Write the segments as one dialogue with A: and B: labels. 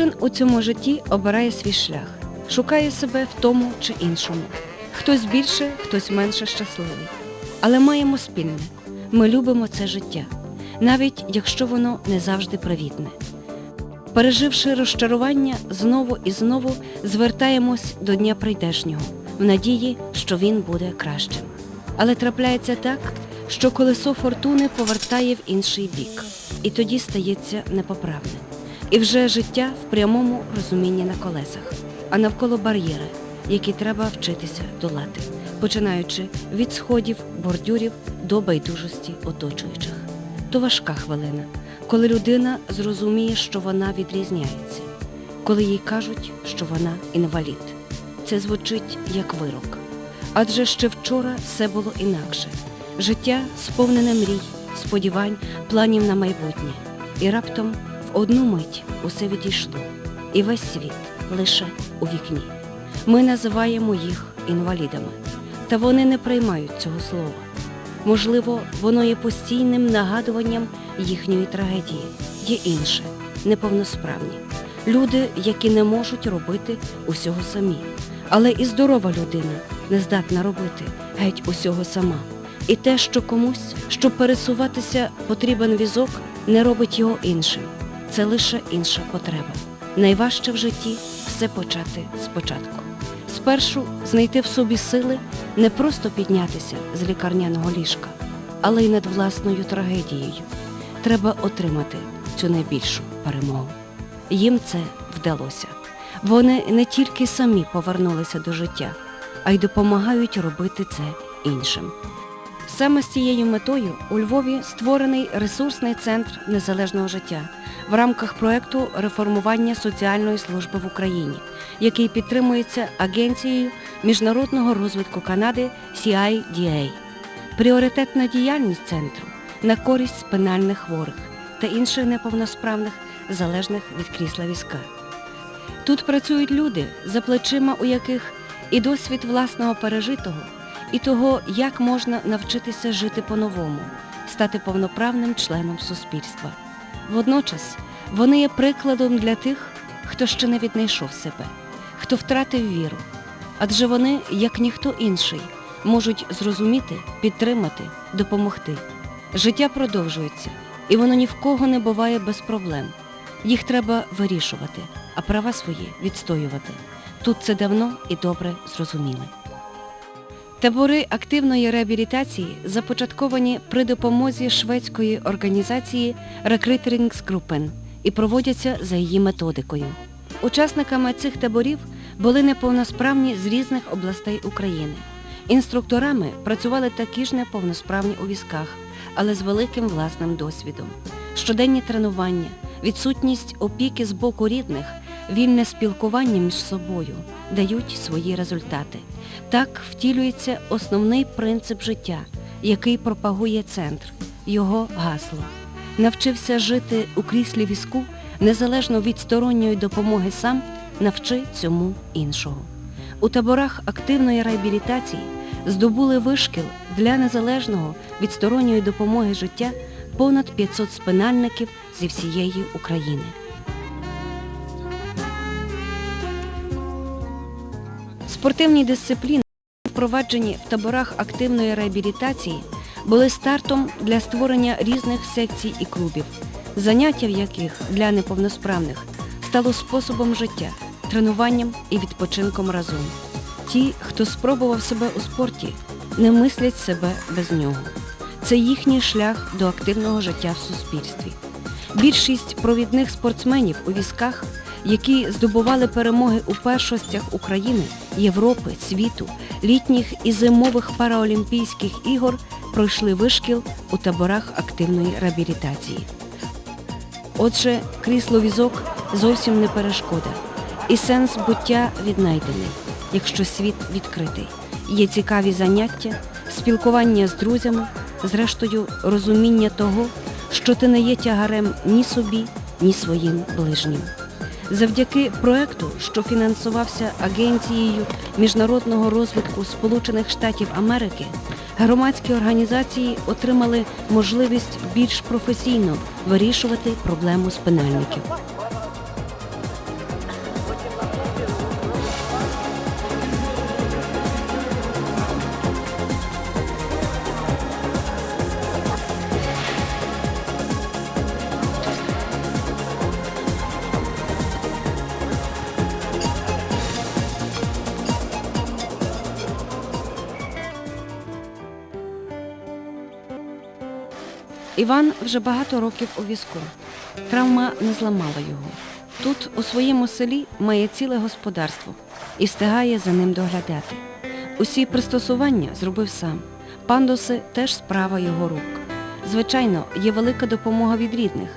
A: Кожен у цьому житті обирає свій шлях, шукає себе в тому чи іншому. Хтось більше, хтось менше щасливий. Але маємо спільне. Ми любимо це життя, навіть якщо воно не завжди привітне. Переживши розчарування, знову і знову звертаємось до дня прийдешнього, в надії, що він буде кращим. Але трапляється так, що колесо фортуни повертає в інший бік, і тоді стається непоправне. І вже життя в прямому розумінні на колесах, а навколо бар'єри, які треба вчитися долати, починаючи від сходів, бордюрів до байдужості оточуючих. То важка хвилина, коли людина зрозуміє, що вона відрізняється, коли їй кажуть, що вона інвалід. Це звучить як вирок. Адже ще вчора все було інакше. Життя сповнене мрій, сподівань, планів на майбутнє. І раптом одну мить усе відійшло, і весь світ лише у вікні. Ми називаємо їх інвалідами, та вони не приймають цього слова. Можливо, воно є постійним нагадуванням їхньої трагедії. Є інше, неповносправні. Люди, які не можуть робити усього самі. Але і здорова людина не здатна робити геть усього сама. І те, що комусь, щоб пересуватися, потрібен візок, не робить його іншим. Це лише інша потреба. Найважче в житті все почати спочатку. Спершу знайти в собі сили не просто піднятися з лікарняного ліжка, але й над власною трагедією. Треба отримати цю найбільшу перемогу. Їм це вдалося. Вони не тільки самі повернулися до життя, а й допомагають робити це іншим. Саме з цією метою у Львові створений ресурсний центр незалежного життя в рамках проекту реформування соціальної служби в Україні, який підтримується Агенцією міжнародного розвитку Канади CIDA. Пріоритетна діяльність центру на користь спинальних хворих та інших неповносправних, залежних від крісла візка. Тут працюють люди, за плечима у яких і досвід власного пережитого, і того, як можна навчитися жити по-новому, стати повноправним членом суспільства. Водночас вони є прикладом для тих, хто ще не віднайшов себе, хто втратив віру. Адже вони, як ніхто інший, можуть зрозуміти, підтримати, допомогти. Життя продовжується, і воно ні в кого не буває без проблем. Їх треба вирішувати, а права свої відстоювати. Тут це давно і добре зрозуміли. Табори активної реабілітації започатковані при допомозі шведської організації Rekryteringsgruppen і проводяться за її методикою. Учасниками цих таборів були неповносправні з різних областей України. Інструкторами працювали такі ж неповносправні у візках, але з великим власним досвідом. Щоденні тренування, відсутність опіки з боку рідних, вільне спілкування між собою дають свої результати. Так втілюється основний принцип життя, який пропагує центр, його гасло. Навчився жити у кріслі візку, незалежно від сторонньої допомоги сам, навчи цьому іншого. У таборах активної реабілітації здобули вишкіл для незалежного від сторонньої допомоги життя понад 500 спинальників зі всієї України. Спортивні дисципліни, впроваджені в таборах активної реабілітації, були стартом для створення різних секцій і клубів, заняття в яких для неповносправних стало способом життя, тренуванням і відпочинком разом. Ті, хто спробував себе у спорті, не мислять себе без нього. Це їхній шлях до активного життя в суспільстві. Більшість провідних спортсменів у візках, які здобували перемоги у першостях України, Європи, світу, літніх і зимових параолімпійських ігор, пройшли вишкіл у таборах активної реабілітації. Отже, крісло візок зовсім не перешкода, і сенс буття віднайдений, якщо світ відкритий. Є цікаві заняття, спілкування з друзями, зрештою, розуміння того, що ти не є тягарем ні собі, ні своїм ближнім. Завдяки проекту, що фінансувався Агенцією міжнародного розвитку Сполучених Штатів Америки, громадські організації отримали можливість більш професійно вирішувати проблему спинальників. Іван вже багато років у візку. Травма не зламала його. Тут, у своєму селі, має ціле господарство і встигає за ним доглядати. Усі пристосування зробив сам. Пандуси теж справа його рук. Звичайно, є велика допомога від рідних,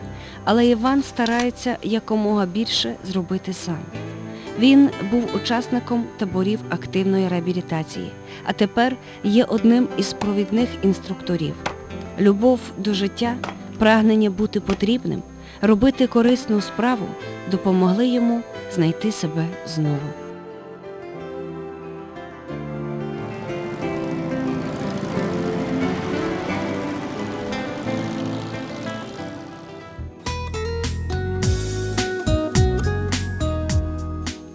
A: але Іван старається якомога більше зробити сам. Він був учасником таборів активної реабілітації, а тепер є одним із провідних інструкторів. Любов до життя, прагнення бути потрібним, робити корисну справу допомогли йому знайти себе знову.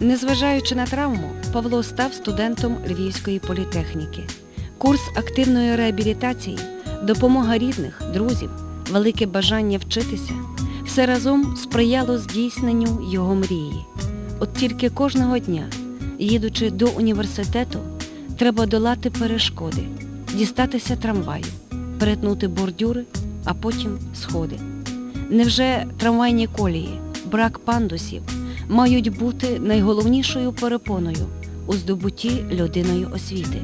A: Незважаючи на травму, Павло став студентом Львівської політехніки. Курс активної реабілітації, допомога рідних, друзів, велике бажання вчитися все разом сприяло здійсненню його мрії. От тільки кожного дня, їдучи до університету, треба долати перешкоди, дістатися трамваю, перетнути бордюри, а потім сходи. Невже трамвайні колії, брак пандусів мають бути найголовнішою перепоною у здобутті людиною освіти?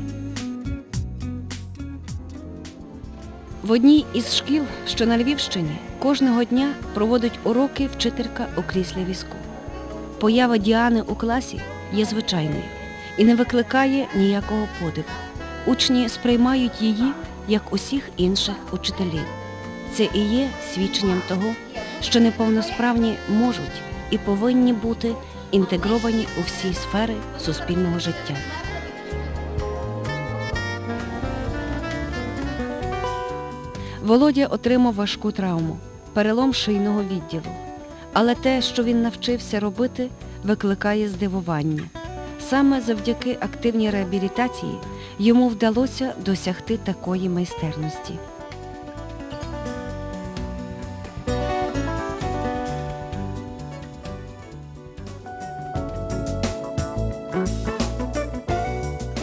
A: В одній із шкіл, що на Львівщині, кожного дня проводить уроки вчителька у кріслі візку. Поява Діани у класі є звичайною і не викликає ніякого подиву. Учні сприймають її як усіх інших учителів. Це і є свідченням того, що неповносправні можуть і повинні бути інтегровані у всі сфери суспільного життя. Володя отримав важку травму, перелом шийного відділу. Але те, що він навчився робити, викликає здивування. Саме завдяки активній реабілітації йому вдалося досягти такої майстерності.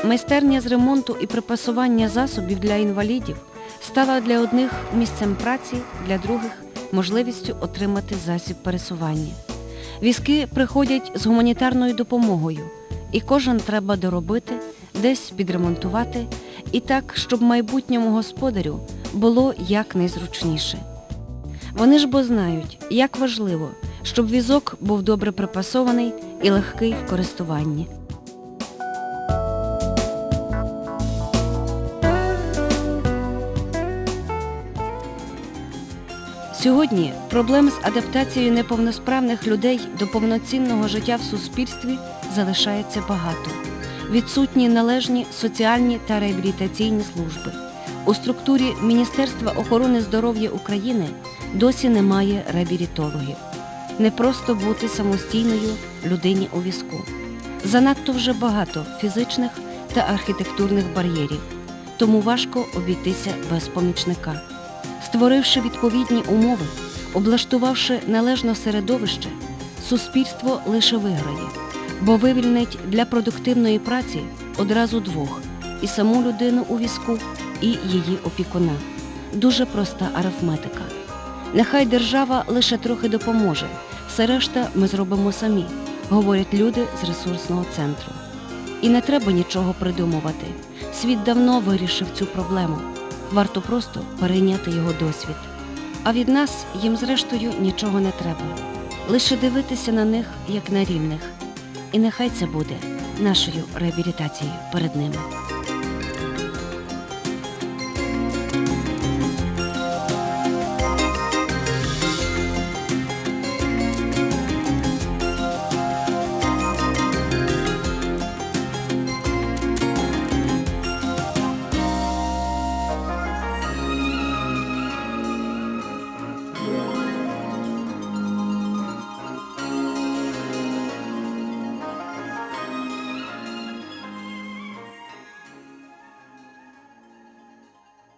A: Майстерня з ремонту і припасування засобів для інвалідів стала для одних місцем праці, для других можливістю отримати засіб пересування. Візки приходять з гуманітарною допомогою, і кожен треба доробити, десь підремонтувати, і так, щоб майбутньому господарю було якнайзручніше. Вони ж бо знають, як важливо, щоб візок був добре припасований і легкий в користуванні. Сьогодні проблем з адаптацією неповносправних людей до повноцінного життя в суспільстві залишається багато. Відсутні належні соціальні та реабілітаційні служби. У структурі Міністерства охорони здоров'я України досі немає реабілітологів. Не просто бути самостійною людині у візку. Занадто вже багато фізичних та архітектурних бар'єрів, тому важко обійтися без помічника. Створивши відповідні умови, облаштувавши належне середовище, суспільство лише виграє, бо вивільнить для продуктивної праці одразу двох і саму людину у візку, і її опікуна. Дуже проста арифметика. Нехай держава лише трохи допоможе, все решта ми зробимо самі, говорять люди з ресурсного центру. І не треба нічого придумувати. Світ давно вирішив цю проблему. Варто просто перейняти його досвід. А від нас їм зрештою нічого не треба. Лише дивитися на них як на рівних. І нехай це буде нашою реабілітацією перед ними.